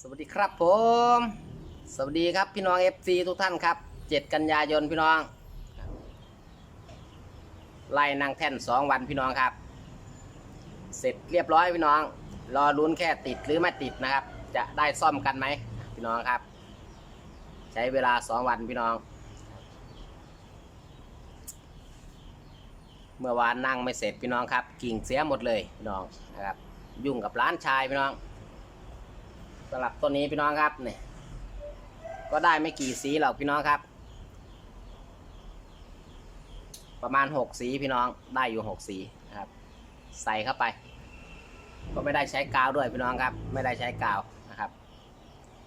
สวัสดีครับผม สวัสดีครับพี่น้อง FC ทุกท่านครับ 7 กันยายนพี่น้อง ไล่นางแท่น 2 วันพี่น้องครับ เสร็จเรียบร้อยพี่น้อง รอลุ้นแค่ติดหรือไม่ติดนะครับ จะได้ซ่อมกันไหมพี่น้องครับ ใช้เวลา 2 วันพี่น้อง เมื่อวานนั่งไม่เสร็จพี่น้องครับ กิ่งเสียหมดเลยพี่น้องนะครับ ยุ่งกับร้านชายพี่น้อง สำหรับต้นนี้พี่น้องครับเนี่ยก็ได้ไม่กี่สีหรอกพี่น้องครับ ประมาณหกสีพี่น้องได้อยู่หกสีนะครับ ใส่เข้าไป ก็ไม่ได้ใช้กาวด้วยพี่น้องครับ ไม่ได้ใช้กาวนะครับ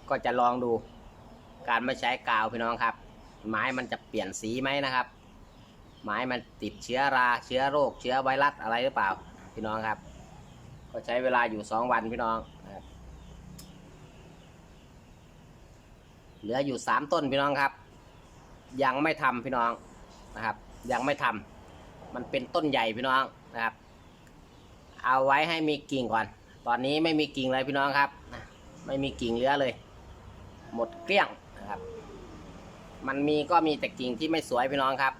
ก็จะลองดู การไม่ใช้กาวพี่น้องครับ ไม้มันจะเปลี่ยนสีไหมนะครับ ไม้มันติดเชื้อราเชื้อโรค เชื้อไวรัสอะไรหรือเปล่า พี่น้องครับ ก็ใช้เวลาอยู่สองวันพี่น้องนะครับ เหลืออยู่สามต้นพี่น้องครับ ยังไม่ทำพี่น้องนะครับ ยังไม่ทำมันเป็นต้นใหญ่พี่น้องนะครับ เอาไว้ให้มีกิ่งก่อน ตอนนี้ไม่มีกิ่งเลยพี่น้องครับไม่มีกิ่งเหลือเลย หมดเกลี้ยงนะครับ มันมีก็มีแต่กิ่งที่ไม่สวยพี่น้องครับ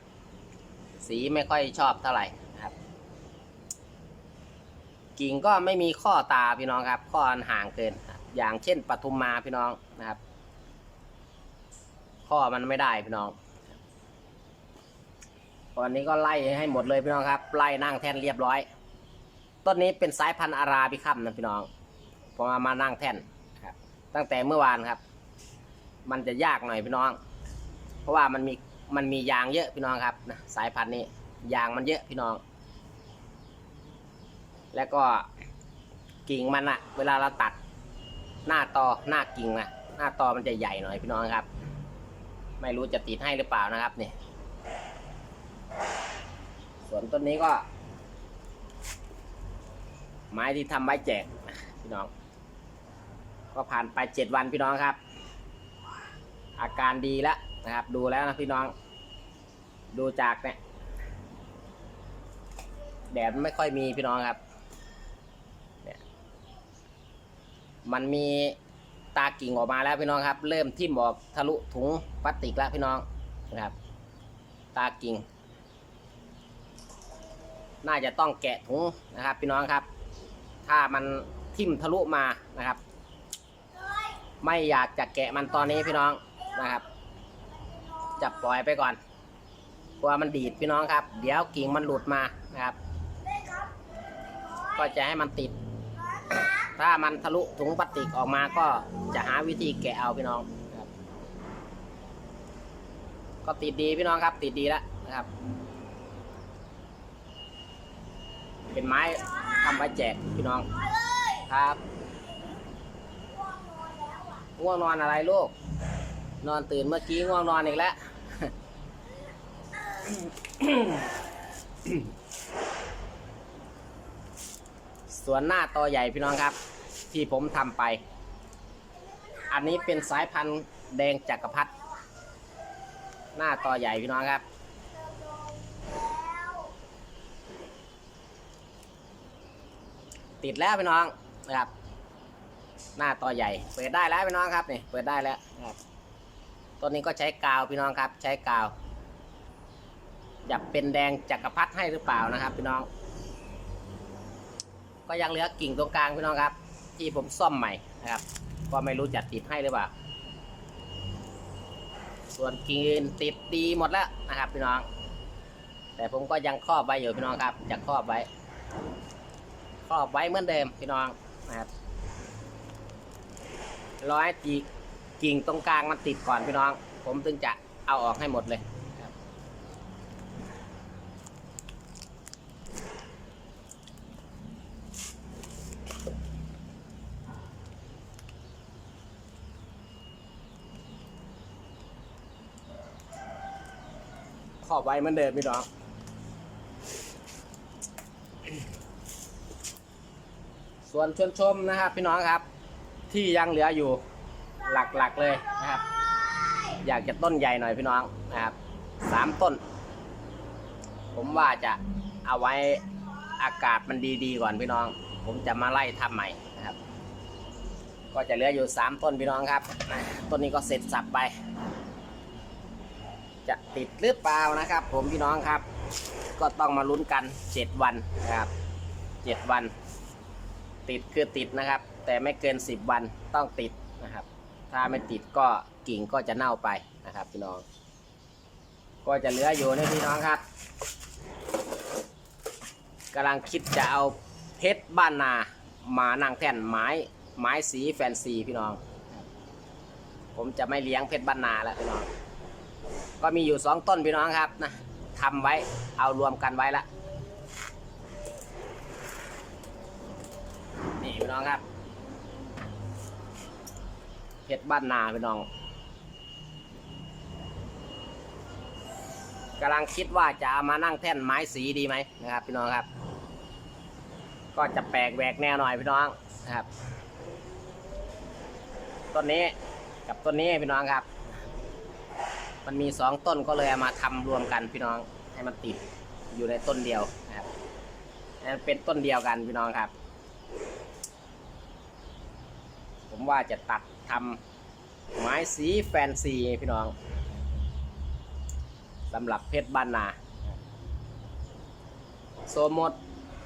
สีไม่ค่อยชอบเท่าไหร่นะครับ กิ่งก็ไม่มีข้อตาพี่น้องครับ ข้ออันห่างเกิน อย่างเช่นปทุมมาพี่น้องนะครับ ข้อมันไม่ได้พี่น้องตอนนี้ก็ไล่ให้หมดเลยพี่น้องครับ ไล่นั่งแท่นเรียบร้อย ต้นนี้เป็นสายพันธุ์อาราบิคัมนะพี่น้องพอมามานั่งแท่นครับ ตั้งแต่เมื่อวานครับ มันจะยากหน่อยพี่น้อง เพราะว่ามันมีมันมียางเยอะพี่น้องครับนะสายพันธุ์นี้ยางมันเยอะพี่น้อง แล้วก็กิ่งมันอะเวลาเราตัดหน้าตอหน้ากิ่งนะหน้าตอมันจะใหญ่หน่อยพี่น้องครับ ไม่รู้จะติดให้หรือเปล่านะครับนี่ส่วนต้นนี้ก็ ไม้ที่ทำไว้แจกพี่น้อง ก็ผ่านไปเจ็ดวันพี่น้องครับ อาการดีแล้วนะครับ ดูแล้วนะพี่น้อง ดูจากเนี่ยแดดไม่ค่อยมีพี่น้องครับ เนี่ย มันมีากิ่งออกมาแล้วพี่น้องครับ เริ่มทิ่มออกทะลุถุงพลาสติกแล้วพี่น้องนะครับ ตากิ่ง น่าจะต้องแกะถุงนะครับ พี่น้องครับ ถ้ามันทิ่มทะลุมานะครับ ไม่อยากจะแกะมันตอนนี้พี่น้องนะครับจะปล่อยไปก่อนกลัวมันดีดพี่น้องครับ เดี๋ยวกิ่งมันหลุดมานะครับ ก็จะให้มันติด ถ้ามันทะลุถุงพลาสติกออกมาก็จะหาวิธีแกะเอาพี่น้องครับ ก็ติดดีพี่น้องครับ ติดดีแล้วนะครับ เป็นไม้ทำไว้แจกพี่น้องครับง่วงนอนอะไรลูก นอนตื่นเมื่อกี้ง่วงนอนอีกแล้ว ส่วนหน้าตอใหญ่พี่น้องครับ ที่ผมทำไป อันนี้เป็นสายพันธุ์แดงจักรพรรดิหน้าตอใหญ่พี่น้องครับ ติดแล้วพี่น้องนะครับ หน้าตอใหญ่ เปิดได้แล้วพี่น้องครับนี่เปิดได้แล้วนะครับต้นนี้ก็ใช้กาวพี่น้องครับ ใช้กาวจะเป็นแดงจักรพรรดิให้หรือเปล่านะครับ พี่น้อง ก็ยังเหลือกิ่งตรงกลางพี่น้องครับ ที่ผมซ่อมใหม่นะครับ ก็ไม่รู้จะติดให้หรือเปล่า ส่วนกิ่งติดดีหมดแล้วนะครับพี่น้อง แต่ผมก็ยังครอบไว้อยู่พี่น้องครับจะครอบไว้ ครอบไว้เหมือนเดิมพี่น้องนะครับร้อยจีกิ่งตรงกลางมันติดก่อนพี่น้อง ผมถึงจะเอาออกให้หมดเลย ครับครอบไว้เหมือนเดิมพี่น้องส่วนชวนชมนะครับพี่น้องครับ ที่ยังเหลืออยู่หลักๆเลยนะครับ อยากจะต้นใหญ่หน่อยพี่น้องนะครับสามต้น ผมว่าจะเอาไว้อากาศมันดีๆก่อนพี่น้อง ผมจะมาไล่ทำใหม่นะครับ ก็จะเหลืออยู่สามต้นพี่น้องครับต้นนี้ก็เสร็จสับไป จะติดหรือเปล่านะครับ ผมพี่น้องครับ ก็ต้องมาลุ้นกันเจ็ดวันนะครับเจ็ดวัน ติดคือติดนะครับ แต่ไม่เกินสิบวันต้องติดนะครับ ถ้าไม่ติดก็กิ่งก็จะเน่าไปนะครับ พี่น้อง ก็จะเหลืออยู่นี่พี่น้องครับกำลังคิดจะเอาเพชรบ้านนามานั่งแท่นไม้ไม้สีแฟนซีพี่น้อง ผมจะไม่เลี้ยงเพชรบ้านนาแล้วพี่น้อง ก็มีอยู่สองต้นพี่น้องครับนะทำไว้เอารวมกันไว้ละนี่พี่น้องครับเพชรบ้านนาพี่น้องกำลังคิดว่าจะเอามานั่งแท่นไม้สีดีไหมนะครับ พี่น้องครับ ก็จะแปลกแหวกแนวหน่อยพี่น้องนะครับต้นนี้กับต้นนี้พี่น้องครับ มันมีสองต้นก็เลยเอามาทำรวมกันพี่น้องให้มันติดอยู่ในต้นเดียวนะครับให้มันเป็นต้นเดียวกันพี่น้องครับ ผมว่าจะตัดทำไม้สีแฟนซีพี่น้องสำหรับเพชรบ้านนาโซมหมด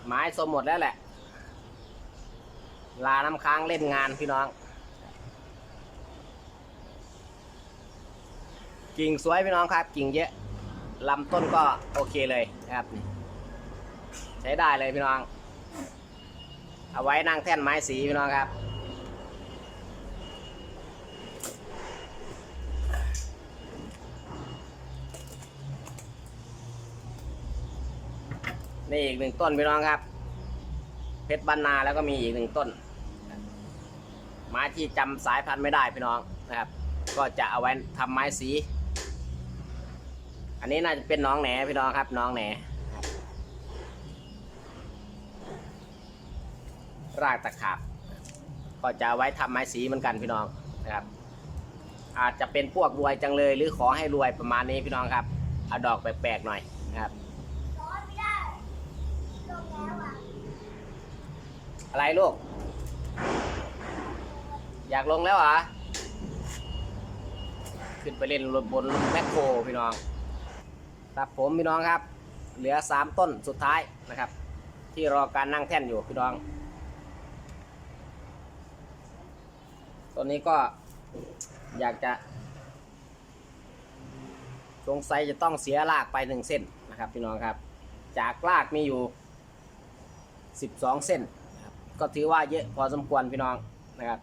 ไม้โซมหมดแล้วแหละ ลาน้ำค้างเล่นงานพี่น้อง กิ่งสวยพี่น้องครับ กิ่งเยอะลำต้นก็โอเคเลยนะครับ ใช้ได้เลยพี่น้อง เอาไว้นั่งแท่นไม้สีพี่น้องครับ นี่อีกหนึ่งต้นพี่น้องครับ เพชรบรรนาแล้วก็มีอีกหนึ่งต้น ไม้ที่จำสายพันธุ์ไม่ได้พี่น้องนะครับ ก็จะเอาไว้ทำไม้สี อันนี้น่าจะเป็นน้องแหนพี่น้องครับ น้องแหนรากตะขาบก็จะไว้ทำไม้สีเหมือนกันพี่น้องนะครับ อาจจะเป็นพวกรวยจังเลย หรือขอให้รวยประมาณนี้พี่น้องครับเอาดอกแปลกๆหน่อยนะครับอะไรลูก อยากลงแล้วเหรอขึ้นไปเล่นรถบนแมคโครพี่น้อง ครับผมพี่น้องครับ เหลือสามต้นสุดท้ายนะครับ ที่รอการนั่งแท่นอยู่พี่น้องต้นนี้ก็อยากจะสงสัยจะต้องเสียรากไปหนึ่งเส้นนะครับพี่น้องครับ จากรากมีอยู่12เส้นนะครับก็ถือว่าเยอะพอสมควรพี่น้องนะครับ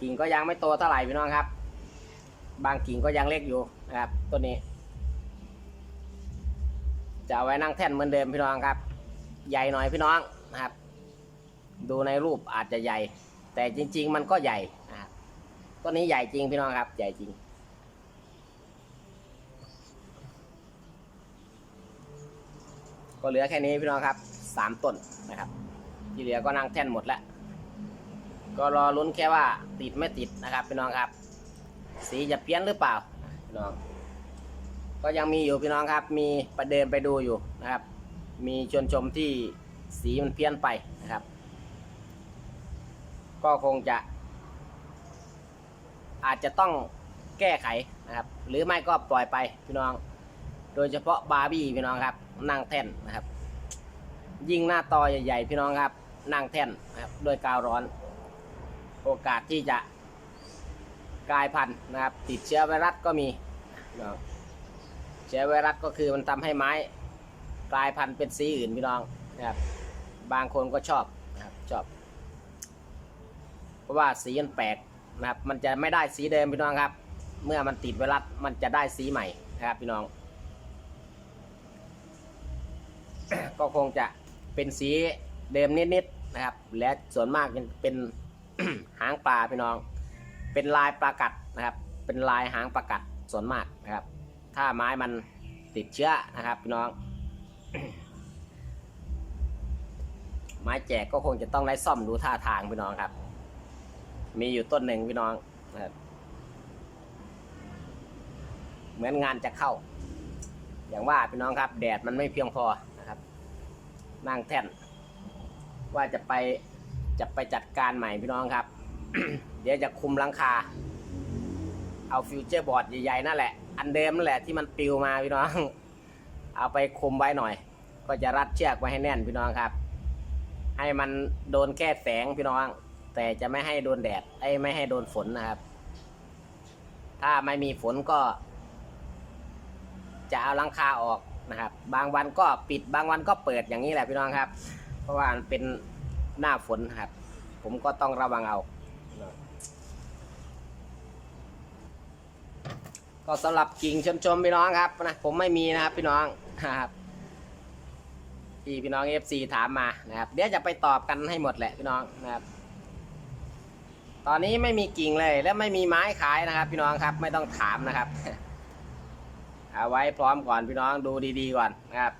กิ่งก็ยังไม่โตเท่าไหร่พี่น้องครับ บางกิ่งก็ยังเล็กอยู่นะครับต้นนี้ จะเอาไว้นั่งแท่นเหมือนเดิมพี่น้องครับ ใหญ่หน่อยพี่น้องนะครับ ดูในรูปอาจจะใหญ่ แต่จริง ๆ มันก็ใหญ่นะครับต้นนี้ใหญ่จริงพี่น้องครับ ใหญ่จริงก็เหลือแค่นี้พี่น้องครับสามต้นนะครับ ที่เหลือก็นั่งแท่นหมดแล้ว ก็รอลุ้นแค่ว่าติดไม่ติดนะครับพี่น้องครับ สีจะเพี้ยนหรือเปล่าพี่น้อง ก็ยังมีอยู่พี่น้องครับ มีประเดินไปดูอยู่นะครับ มีชนชมที่สีมันเพี้ยนไปนะครับ ก็คงจะ อาจจะต้องแก้ไขนะครับ หรือไม่ก็ปล่อยไปพี่น้อง โดยเฉพาะบาร์บี้พี่น้องครับนั่งแท่นนะครับ ยิงหน้าตอใหญ่ๆพี่น้องครับนั่งแท่นนะครับด้วยกาวร้อน โอกาสที่จะ กลายพันธุ์นะครับ ติดเชื้อไวรัสก็มีเชื้อไวรัสก็คือมันทำให้ไม้กลายพันธุ์เป็นสีอื่นพี่น้องนะครับบางคนก็ชอบนะครับชอบ เพราะว่าสีมันแปลกนะครับ มันจะไม่ได้สีเดิมพี่น้องครับ เมื่อมันติดไวรัสมันจะได้สีใหม่นะครับพี่น้อง ก็คงจะเป็นสีเดิมนิดๆนะครับ และส่วนมากเป็นหางปลาพี่น้อง เป็นลายปลากัดนะครับ เป็นลายหางปลากัดส่วนมากนะครับ ถ้าไม้มันติดเชื้อนะครับพี่น้อง ไม้แจกก็คงจะต้องได้ซ่อมดูท่าทางพี่น้องครับ มีอยู่ต้นหนึ่งพี่น้องนะครับเหมือนงานจะเข้า อย่างว่าพี่น้องครับ แดดมันไม่เพียงพอนะครับ นั่งแท่น ว่าจะไปจะไปจัดการใหม่พี่น้องครับ ดี๋ยวจะคุมหลังคา เอาฟิวเจอร์บอร์ดใหญ่ๆนั่นแหละ อันเดิมนั่นแหละที่มันปลิวมาพี่น้อง เอาไปคุมไว้หน่อย ก็จะรัดเชือกไว้ให้แน่นพี่น้องครับ ให้มันโดนแค่แสงพี่น้อง แต่จะไม่ให้โดนแดดไอ้ไม่ให้โดนฝนนะครับ ถ้าไม่มีฝนก็ จะเอาหลังคาออกนะครับ บางวันก็ปิดบางวันก็เปิดอย่างนี้แหละพี่น้องครับ เพราะว่ามันเป็นหน้าฝนครับ ผมก็ต้องระวังเอา ก็สำหรับกิ่งชมชมพี่น้องครับนะผมไม่มีนะครับพี่น้องนะครับที่พี่น้อง FC ถามมานะครับเดี๋ยวจะไปตอบกันให้หมดแหละพี่น้องนะครับ ตอนนี้ไม่มีกิ่งเลยและไม่มีไม้ขายนะครับ พี่น้องครับไม่ต้องถามนะครับ เอาไว้พร้อมก่อนพี่น้องดูดีๆก่อนนะครับ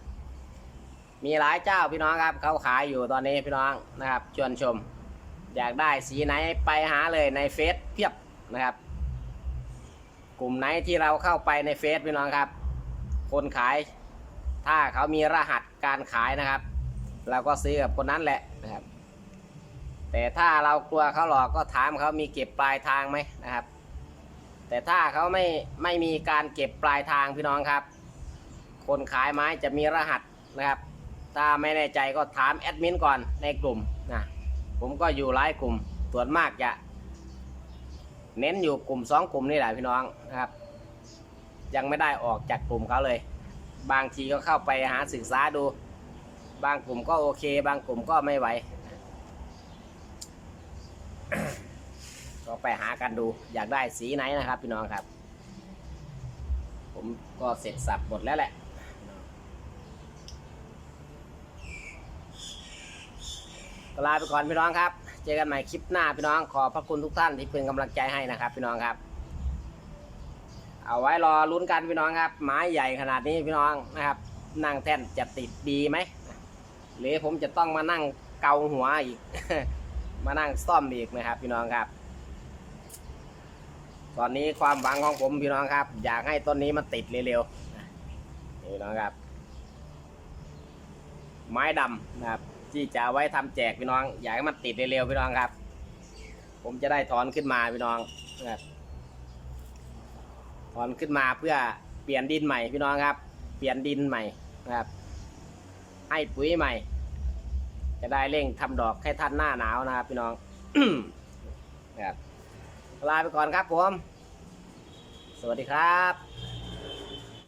มีหลายเจ้าพี่น้องครับเขาขายอยู่ตอนนี้พี่น้องนะครับ ชวนชม อยากได้สีไหนไปหาเลยในเฟซเพียบนะครับ กลุ่มไหนที่เราเข้าไปในเฟซพี่น้องครับ คนขาย ถ้าเขามีรหัสการขายนะครับ เราก็ซื้อกับคนนั้นแหละนะครับ แต่ถ้าเรากลัวเขาหลอกก็ถามเขามีเก็บปลายทางไหมนะครับ แต่ถ้าเขาไม่ไม่มีการเก็บปลายทางพี่น้องครับ คนขายไม้จะมีรหัสนะครับ ถ้าไม่แน่ใจก็ถามแอดมินก่อนในกลุ่มนะผมก็อยู่หลายกลุ่มส่วนมากจะ เน้นอยู่กลุ่มสองกลุ่มนี่แหละพี่น้องนะครับ ยังไม่ได้ออกจากกลุ่มเขาเลย บางทีก็เข้าไปหาศึกษาดู บางกลุ่มก็โอเค บางกลุ่มก็ไม่ไหวก็ไปหากันดู อยากได้สีไหนนะครับ พี่น้องครับ ผมก็เสร็จสับหมดแล้วแหละลาไปก่อนพี่น้องครับ เจอกันใหม่คลิปหน้าพี่น้องขอบพระคุณทุกท่านที่เป็นกำลังใจให้นะครับ พี่น้องครับ เอาไว้รอลุ้นกันพี่น้องครับไม้ใหญ่ขนาดนี้พี่น้องนะครับ นั่งแท่นจะติดดีไหมหรือผมจะต้องมานั่งเกาหัวอีก มานั่งซ่อมอีกนะครับ พี่น้องครับ ตอนนี้ความหวังของผมพี่น้องครับ อยากให้ต้นนี้มันติดเร็วๆนี่น้องครับ ไม้ดำนะครับ ที่จะไว้ทำแจกพี่น้อง อยากให้มันติดเร็วๆพี่น้องครับ ผมจะได้ถอนขึ้นมาพี่น้องครับถอนขึ้นมาเพื่อเปลี่ยนดินใหม่พี่น้องครับ เปลี่ยนดินใหม่ครับ ให้ปุ๋ยใหม่ จะได้เร่งทำดอกให้ทันหน้าหนาวนะครับ พี่น้องครับลาไปก่อนครับผม สวัสดีครับ